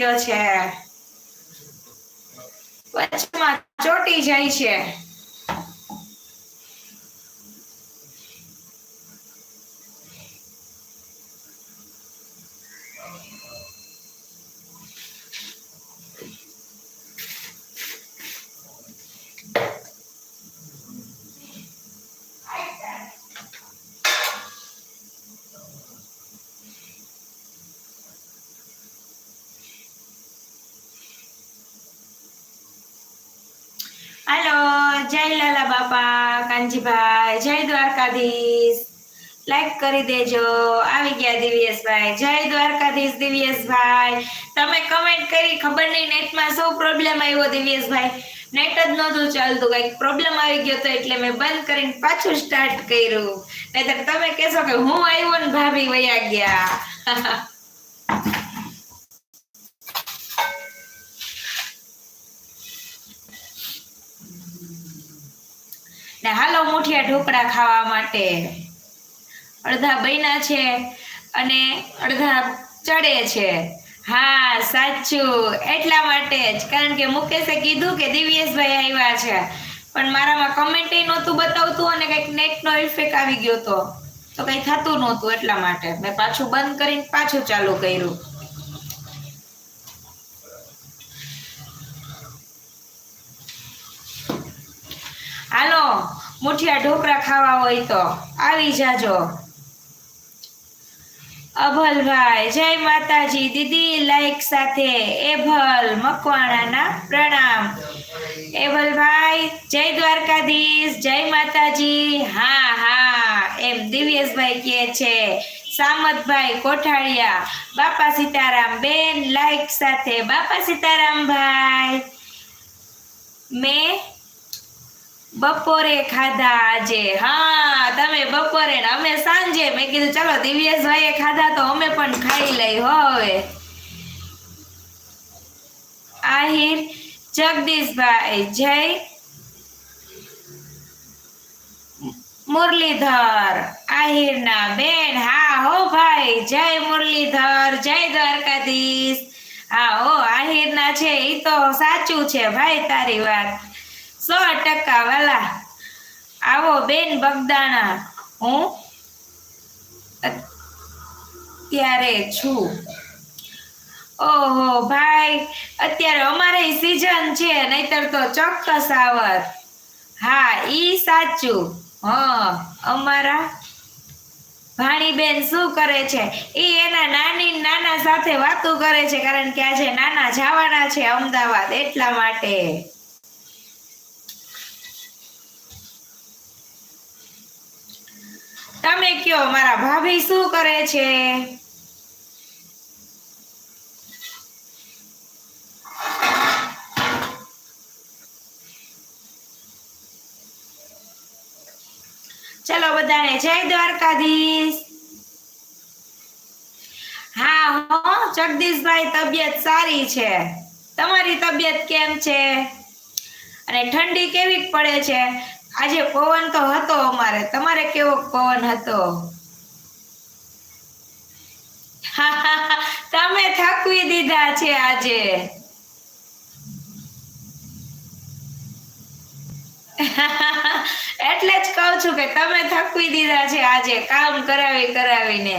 છે. વચમાં ચોટી જાય છે હાલો જય લાલા બાપા કાનજીભાઈ જય દ્વારકાધીશ. લાઈક કરી દેજો. આવી ગયા દિવ્યેશભાઈ. જય દ્વારકાધીશ દિવ્યેશભાઈ. તમે કમેન્ટ કરી ખબર નહીં, નેટમાં શું પ્રોબ્લેમ આવ્યો દિવ્યેશભાઈ. નેટ જ નહોતું ચાલતું, કંઈક પ્રોબ્લેમ આવી ગયો તો એટલે મેં બંધ કરીને પાછું સ્ટાર્ટ કર્યું. નહીતર તમે કહેશો કે હું આવ્યો ને ભાભી વયા ગયા. ને હાલો મુઠિયા ઢોકળા ખાવા માટે. અડધા બૈના છે અને અડધા ચડે છે. હા, સાચું. એટલા માટે જ. કારણ કે મુકેશે કીધું કે દિવ્યેશભાઈ આવ્યા છે. પણ મારામાં કમેન્ટ નહોતું બતાવતું અને કંઈક નેટનો ઇફેક્ટ આવી ગયો તો. તો કંઈ થતું નહોતું એટલા માટે. મેં પાછું બંધ કરીને પાછું ચાલુ કર્યું. હાલો, મુઠિયા ઢોકળા ખાવા હોય તો આવી જાજો. અભલભાઈ, જય માતાજી, દીદી લાઈક સાથે. એભલ મકવાણાના પ્રણામ. એભલભાઈ જય દ્વારકાધીશ, જય માતાજી. હા હા, એમ દિવ્યેશભાઈ કહે છે. સામતભાઈ કોઠાળિયા, બાપા સીતારામ બેન લાઈક સાથે. બાપા સીતારામ ભાઈ, મેં બપોરે ખાધા આજે. હા, તમે બપોરે અમે સાંજે. મેં કીધું, ચલો, દિવ્યેશભાઈએ ખાધા તો અમે પણ ખાઈ લઈ હવે. આહિર, જગદીશભાઈ, જય મુરલીધર. આહિરના બેન, હા, હો ભાઈ, જય મુરલીધર, જય દ્વારકાધીશ. હા, હો, આહિરના છે એ તો સાચું છે, ભાઈ, તારી વાત. સો ટકા, વાલા. આવો બેન બગદાણા. હું અત્યારે છું. ઓહો, ભાઈ, અત્યારે અમારે સિઝન છે, નહીતર તો ચોક્કસ આવત. હા, ઈ સાચું. હા, અમારા ભાણીબેન શું કરે છે? એ એના નાની નાના સાથે વાતો કરે છે, કારણ કે આજે નાના જવાના છે અમદાવાદ એટલા માટે. તમે કયો, મારા ભાભી શું કરે છે? ચલો બધાને જય દ્વારકાધીશ. હા, હો, જગદીશભાઈ તબિયત સારી છે. તમારી તબિયત કેમ છે? અને ઠંડી કેવી પડે છે? આજે પવન તો હતો અમારે. તમારે કેવો પવન હતો? તમે થકવી દીધા છે આજે. એટલે જ કહું છું કે તમે થકવી દીધા છે આજે, કામ કરાવી કરાવીને.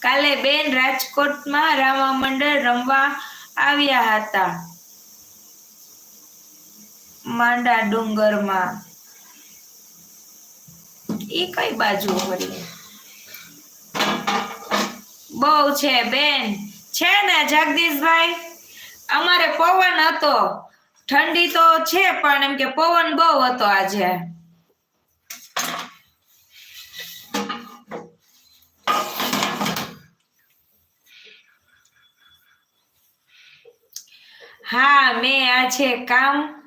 કાલે બેન રાજકોટમાં રામા મંડળ રમવા આવ્યા હતા. માંડા ડુંગરમાં. કઈ બાજુ વળી બહુ છે, બેન. છે ને, જગદીશભાઈ? અમારે પવન હતો. ઠંડી તો છે, પણ એમ કે પવન બહુ હતો આજે. હા, મેં આજે કામ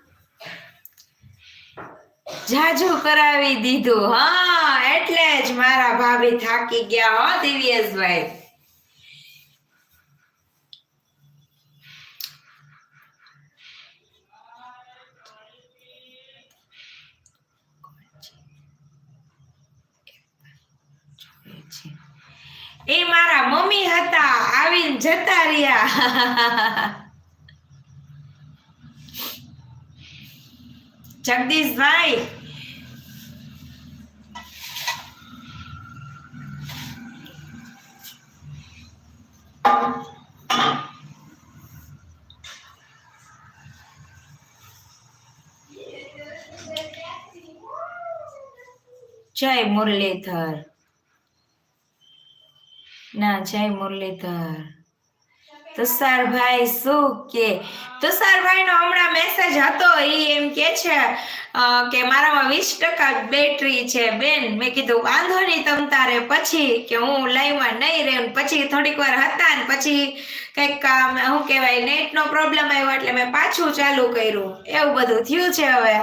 જાજુ કરાવી દીધું. હા, એટલે જ મારા ભાભી થાકી ગયા હો, દિવ્યેશભાઈ. એ મારા મમ્મી હતા, આવીને જતા રહ્યા. જગદીશભાઈ. જય મુરલીધર. ના જય મુરલીધર. તુષારભાઈ, શું કે? તુષારભાઈ નો હમણાં મેસેજ હતો, એ એમ કે છે કે મારામાં વીસ ટકા બેટરી છે, બેન. મેં કીધું, વાંધો નહીં તમ તારે. પછી કે હું લાઈવમાં નહીં રહે પછી થોડીક વાર હતા, ને પછી કંઈક શું કહેવાય, નેટનો પ્રોબ્લેમ આવ્યો, એટલે મેં પાછું ચાલુ કર્યું. એવું બધું થયું છે હવે.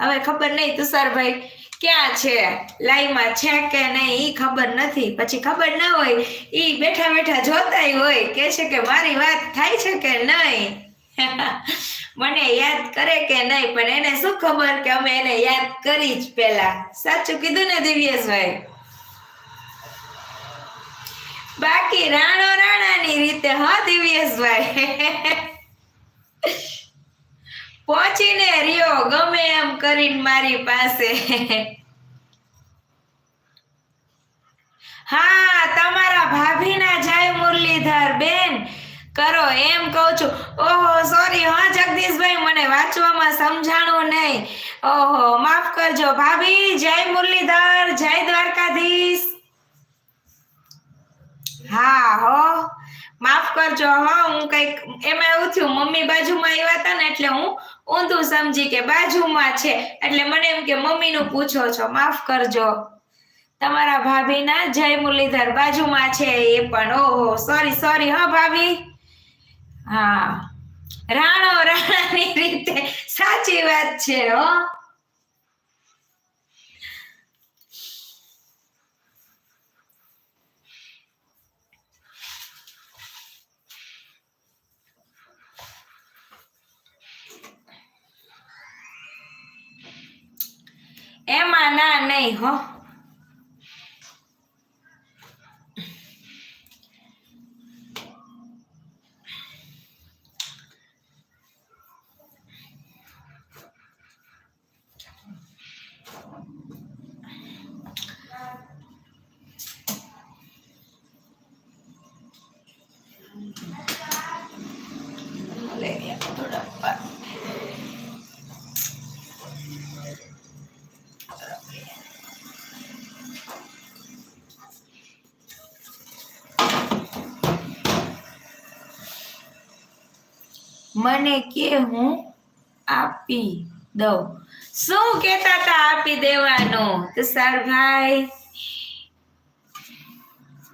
હવે ખબર નહીં તુષારભાઈ ક્યાં છે? લાઈમાં છે કે નહીં, ઈ ખબર નથી. પછી ખબર ના હોય, ઈ બેઠા બેઠા જોતાય હોય, કે છે કે મારી વાત થાય છે કે નહીં? મને યાદ કરે કે નહીં, પણ એને શું ખબર કે અમે એને યાદ કરી જ પેલા. સાચું કીધું ને દિવ્યેશભાઈ બાકી રાણો રાણાની રીતે, હા દિવ્યેશભાઈ પહોંચીને રહ્યો, ગમે એમ કરીને મારી પાસે. હા, તમારા ભાભીના જય મુરલીધર, બેન. કરો, એમ કહું છું. ઓહો સોરી હા, જગદીશભાઈ, મને વાંચવામાં સમજાણું નહીં. ઓહો, માફ કરજો. ભાભી, જય મુરલીધર, જય દ્વારકાધીશ. હા, હો. માફ કરજો. હા, હું કંઈક, એમાં એવું થયું, મમ્મી બાજુમાં આવ્યા હતા ને, એટલે હું ઊંધું સમજી કે બાજુમાં છે. એટલે મને એમ કે, મમ્મીનું પૂછો છો, માફ કરજો. તમારા ભાભીના જય મુરલીધર બાજુમાં છે એ પણ. ઓહો સોરી સોરી હા, ભાભી? હા. રાણો, રાણાની રીતે સાચી વાત છે, હો. એમાં ના નહીં હો મને કે હું આપી દઉં. શું કહેતા હતા આપી દેવાનું? તુષારભાઈ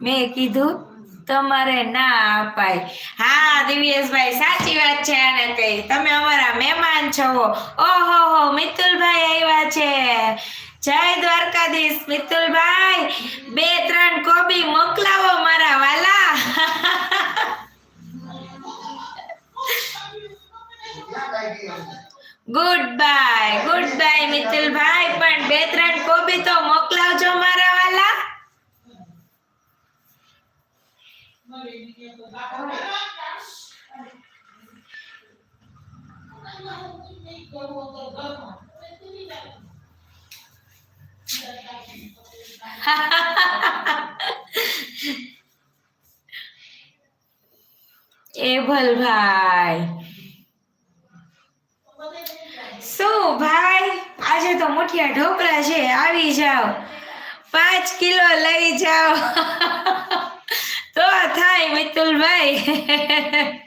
મેં કીધું તમારે ના અપાય. હા, દિવ્યેશભાઈ, સાચી વાત છે આને કઈ તમે અમારા મહેમાન છો. ઓહો, હો, મિતુલભાઈ આવ્યા છે. જય દ્વારકાધીશ, મિતુલભાઈ. બે, ત્રણ કોબી મોકલાવો મારા વાલા. Good bye good bye Mitulbhai પણ બે ત્રણ કોબી તો મોકલાવજો મારા વાલા એ ભલભાઈ ભાઈ, આજે તો મોટિયા ઢોકળા છે, આવી જાઓ. પાંચ કિલો લઈ જાઓ. તો થાય, મિતુલભાઈ.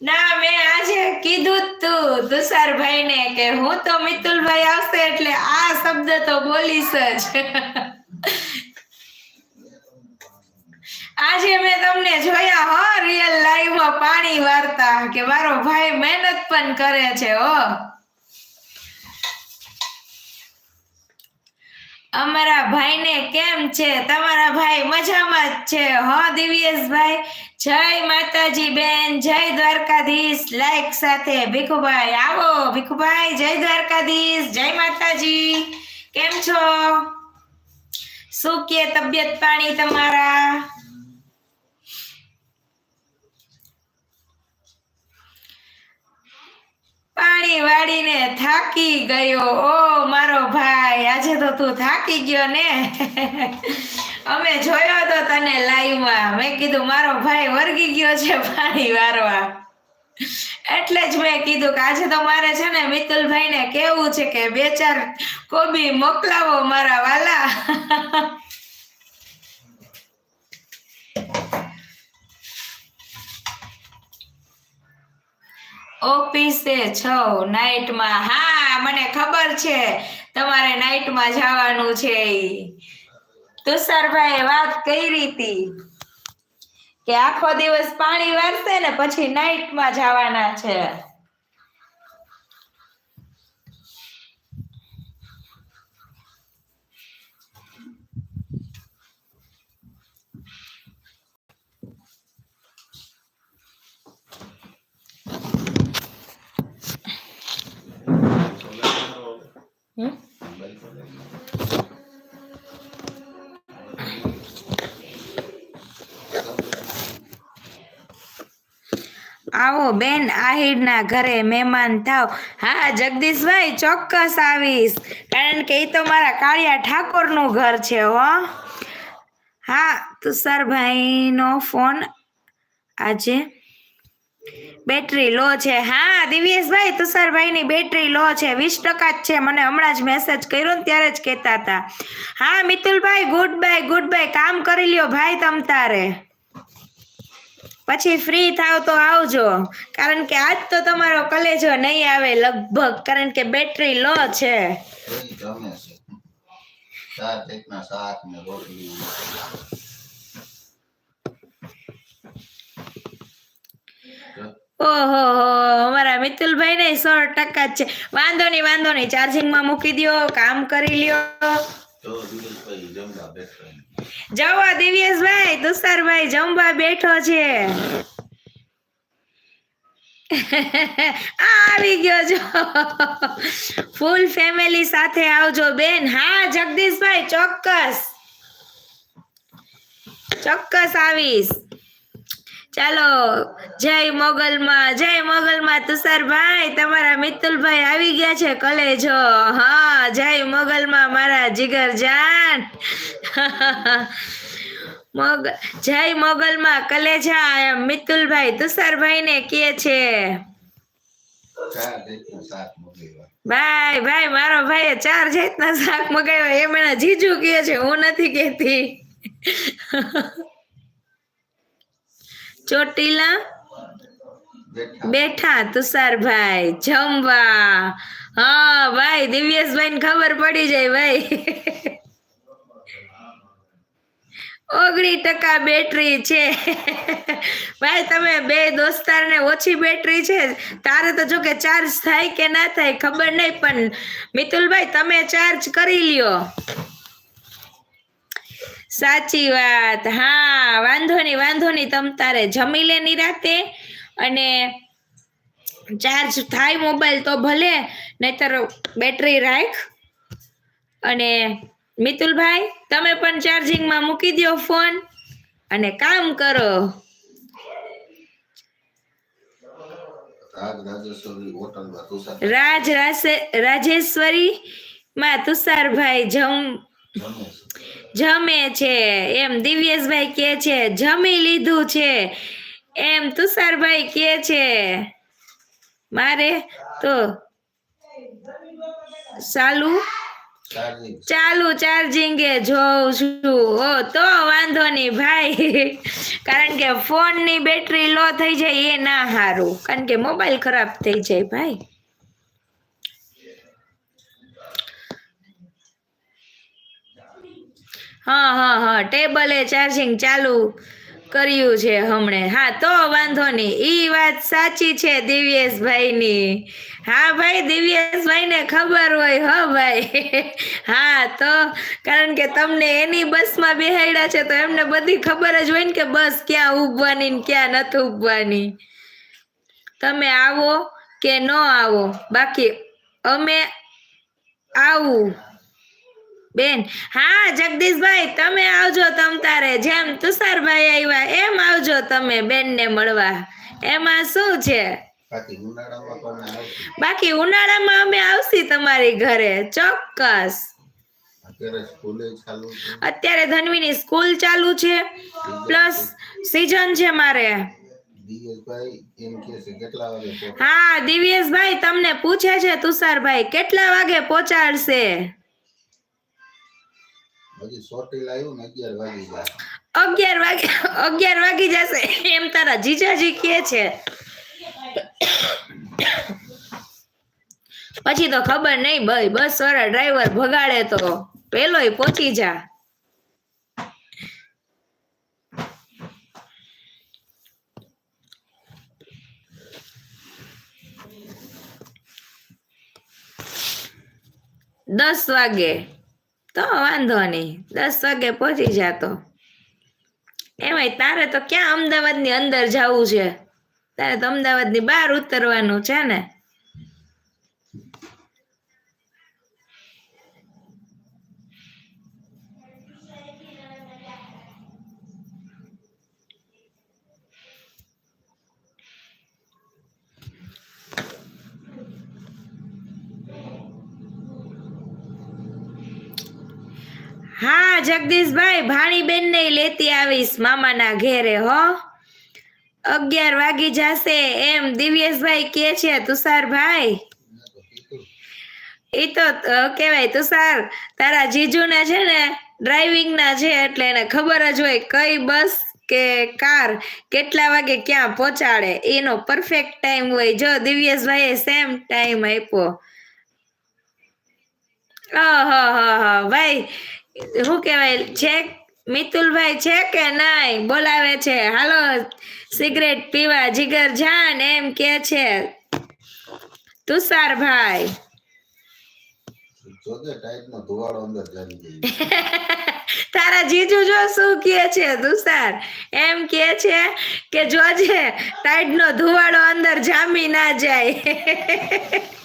ના, મેં આજે કીધું તું તુષારભાઈ ને કે હું તો મિતુલભાઈ આવશે એટલે આ શબ્દ તો બોલીશ જ. જોયા હો રિયલ લાઈવ પાણી વાર્તા કે મારો ભાઈ મહેનત પણ કરે છે, હો. અમારા ભાઈને કેમ છે? તમારા ભાઈ મજામાં જ છે, હો, દિવ્યેશભાઈ? જય માતાજી બેન, જય દ્વારકાધીશ. લાઈક સાથે ભીખુભાઈ આવો. ભીખુભાઈ, જય દ્વારકાધીશ. જય માતાજી. કેમ છો? શું કે તબિયત પાણી તમારા? વાળી વાળીને થાકી ગયો. ઓ, મારો ભાઈ, આજે તો તું થાકી ગયો ને? અમે જોયો તો તને લાઈવમાં. મેં કીધું, મારો ભાઈ વર્ગી ગયો છે પાણી વારવા. એટલે જ મેં કીધું કે આજે તો મારે છે ને મિતુલભાઈ ને કેવું છે કે બે ચાર કોબી મોકલાવો મારા વાલા. ઓફિસે છો નાઇટમાં? હા, મને ખબર છે. તમારે નાઇટમાં જવાનું છે ઈ. તુષારભાઈએ વાત કરી હતી કે આખો દિવસ પાણી વારસે ને પછી નાઇટમાં જવાના છે. આવો, બેન, આહિરના ઘરે મહેમાન થાવ. હા, જગદીશભાઈ, ચોક્કસ આવીશ. કારણ કે એ તો મારા કાળિયા ઠાકોરનું ઘર છે, હો. હા, તુષારભાઈનો ફોન આજે બેટરી લો છે. હા, દિવ્યેશભાઈ, તુષારભાઈની બેટરી લો છે. વીસ ટકા જ છે. મને હમણાં જ મેસેજ કર્યો ને ત્યારે જ કહેતા હતા. હા, Mitulbhai good bye good bye કામ કરી લ્યો ભાઈ તમ તારે. પછી ફ્રી થાવ તો આવજો. કારણ કે આજ તો તમારો કલેજો નહીં આવે લગભગ. કારણ કે બેટરી લો છે. સાત ને રોટલી. ઓહો અમારા મિતુલભાઈ ને સો ટકા જ છે. વાંધો નહીં વાંધો નહીં. ચાર્જિંગમાં મૂકી દો કામ કરી લ્યો. જવા દિવ્યેશભાઈ તુષારભાઈ જમવા બેઠો છે. આવી ગયો જો. ફૂલ ફેમિલી સાથે આવજો બેન. હા જગદીશભાઈ ચોક્કસ. ચોક્કસ આવીશ. ચાલો જય મોગલમાં જય મોગલમાં તુષારભાઈ. તમારા મિતુલભાઈ આવી ગયા છે કલેજો. હા જય મોગલમાં મારા જીગર જાન મોગ જય મોગલમાં કલેજા એમ મિતુલભાઈ તુષારભાઈ ને કે છે. ભાઈ ભાઈ મારો ભાઈ ચાર જાતના શાક મગાવ્યા. એમ એના જીજુ કહે છે હું નથી કહેતી. ચોટીલા બેઠા તુષાર તુષારભાઈ, જમવા. હા, ભાઈ દિવ્યેશભાઈ ને ખબર પડી જાય, ભાઈ. ઓગણી ટકા બેટરી છે. ભાઈ, તમે બે દોસ્તારને ઓછી બેટરી છે. તારે તો જો કે ચાર્જ થાય કે ના થાય ખબર નહીં, પણ મિતુલભાઈ, તમે ચાર્જ કરી લ્યો. સાચી વાત. હા વાંધો નહીં વાંધો નહીં. તમ તારે જમી લે નિરાતે અને ચાર્જ થાય મોબાઈલ તો ભલે નહીતર બેટરી રાખ. અને મિતુલભાઈ તમે પણ ચાર્જિંગમાં મૂકી દો ફોન અને કામ કરો. રાજ રાજેશ્વરી માં તુષારભાઈ જમ જમે છે. એમ દિવ્યેશભાઈ કે છે જમી લીધું છે. એમ તુષારભાઈ કે છે. મારે તો ચાલુ? ચાલુ ચાર્જિંગ એ જોઉં છું. ઓ તો વાંધો નહીં ભાઈ. કારણ કે ફોનની બેટરી લો થઈ જાય એ ના સારું કારણ કે મોબાઈલ ખરાબ થઈ જાય ભાઈ. હા હા હા, ટેબલે ચાર્જિંગ ચાલુ કર્યું છે હમણે. હા, તો વાંધો નહીં. ઈ વાત સાચી છે દિવ્યેશભાઈની. હા, ભાઈ, દિવ્યેશભાઈને ખબર હોય, હો, ભાઈ. હા, તો કારણ કે તમને એની બસમાં બેહાડ્યા છે તો એમને બધી ખબર જ હોય ને કે બસ ક્યાં ઊભવાની ને ક્યાં નથી ઊભવાની તમે આવો કે ન આવો? બાકી અમે આવું. બેન હા જગદીશભાઈ તમે આવજો તમ તારે. જેમ તુષારભાઈ આવ્યા એમ આવજો તમે બેનને મળવા. એમાં શું છે? બાકી ઉનાળામાં અમે આવશી. તમારી ઘરે ચોક્કસ. અત્યારે ધનવીની સ્કૂલ ચાલુ છે પ્લસ સીઝન છે મારે. હા દિવ્યેશભાઈ તમને પૂછે છે તુષારભાઈ કેટલા વાગે પહોંચાડશે? અગિયાર વાગી જશે. એમ તારા જીજાજી કહે છે. પછી તો ખબર નહીં ભાઈ, બસ વાળા ડ્રાઈવર ભગાડે તો પેલોય પહોંચી જા. દસ વાગે. તો વાંધો નહીં. દસ વાગે પહોંચી જાતો. એમાંય તારે તો ક્યાં અમદાવાદની અંદર જવું છે? તારે તો અમદાવાદની બહાર ઉતરવાનું છે ને? હા જગદીશભાઈ ભાણીબેન ને લેતી આવીશ મામાના ઘેરે હો. અગિયાર વાગી જશે. એમ દિવ્યેશભાઈ કે છે તુષારભાઈ? એ તો કેવાય તુષાર. તારા જીજુના છે ને ડ્રાઇવિંગ ના છે એટલે એને ખબર જ હોય કઈ બસ કે કાર કેટલા વાગે ક્યાં પહોંચાડે. એનો પરફેક્ટ ટાઈમ હોય. જો દિવ્યેશભાઈએ સેમ ટાઈમ આપ્યો. અહહહ, ભાઈ શું કહેવાય? છે મિતુલભાઈ છે કે નહીં? બોલાવે છે. હાલો સિગરેટ પીવા જીગર જાન એમ કે છે. તુષારભાઈ. તારા જીજુ જો શું કે છે તુષાર? એમ કે છે કે જોજે ટાઈડ નો ધુવાડો અંદર જામી ના જાય.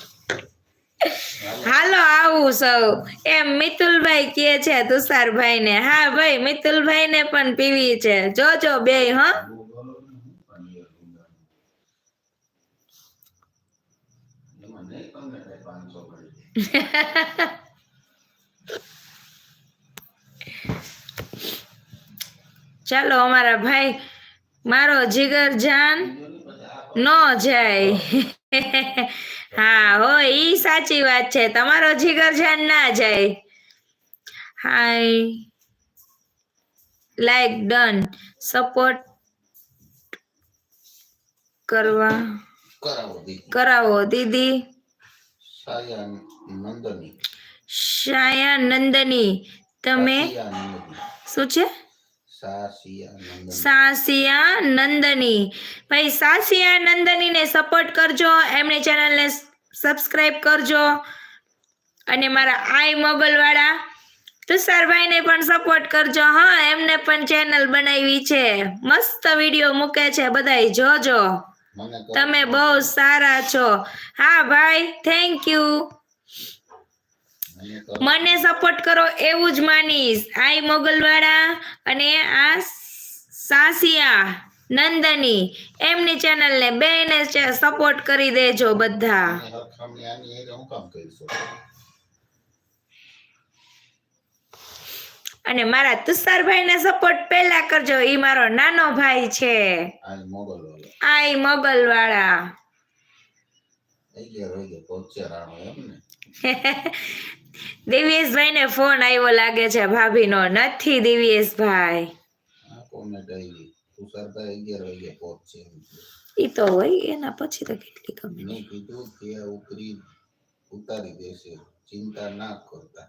હાલો, આવું સૌ. એમ મિતુલભાઈ કે છે તુષારભાઈ ને હા ભાઈ મિતુલભાઈ ને પણ પીવી છે. જોજો બે હો. ચાલો, અમારા ભાઈ, મારો જીગર જાન નો જાય. હા હોય ઈ સાચી વાત છે. તમારો જીગર જાન ના જાય. હાય. લાઈક ડન સપોર્ટ કરવા. કરાવો દીદી. શાયા નંદની. તમે? શું છે? સાસિયા નંદની. ભાઈ સાસિયા નંદનીને સપોર્ટ કરજો. એમની ચેનલને સબસ્ક્રાઇબ કરજો. અને મારા આઈ મોગલવાળા તુષારભાઈને પણ સપોર્ટ કરજો. હા એમને પણ ચેનલ બનાવી છે. મસ્ત વીડિયો મૂકે છે બધાય. જોજો. તમે બહુ સારા છો. હા ભાઈ થેન્ક યુ મને સપોર્ટ કરો એવું જ માનીશ. આઈ મોગલવાળા અને આ સાસિયા નંદની એમની ચેનલને બેને સપોર્ટ કરી દેજો બધા. અને મારા તુષારભાઈને સપોર્ટ પહેલા કરજો ઈ મારો નાનો ભાઈ છે. આઈ મોગલ વાળો એમ ને ફોન આવ્યો લાગે છે ભાભીનો. નથી દિવ્યેશભાઈ. ઈ તો હોય એના પછી તો કેટલી ગમે કીધું કે ઉતરી ઉતારી દેશે. ચિંતા ના કરતા.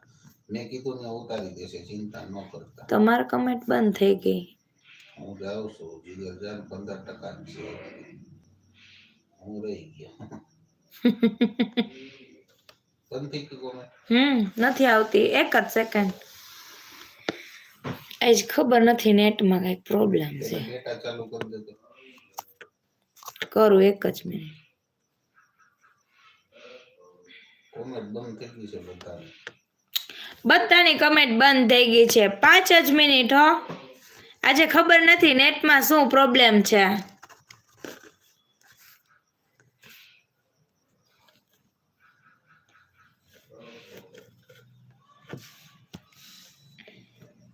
મેં કીધું ને ઉતારી દેશે ચિંતા ન કરતા. તમારી કમેન્ટ બંધ થઈ ગઈ. હું જાઉં છું. જીગર જાન પંદર ટકા છે. હું રહી ગયો બંધ થઈ ગયું કોમેન્ટ હમ નથી આવતી. એક જ સેકન્ડ આજ ખબર નથી નેટમાં કઈ પ્રોબ્લેમ છે. કરી એક જ મિનિટ બધાની. કમેન્ટ બંધ થઈ ગઈ છે. પાંચ જ મિનિટ હો. આજે ખબર નથી નેટમાં શું પ્રોબ્લેમ છે.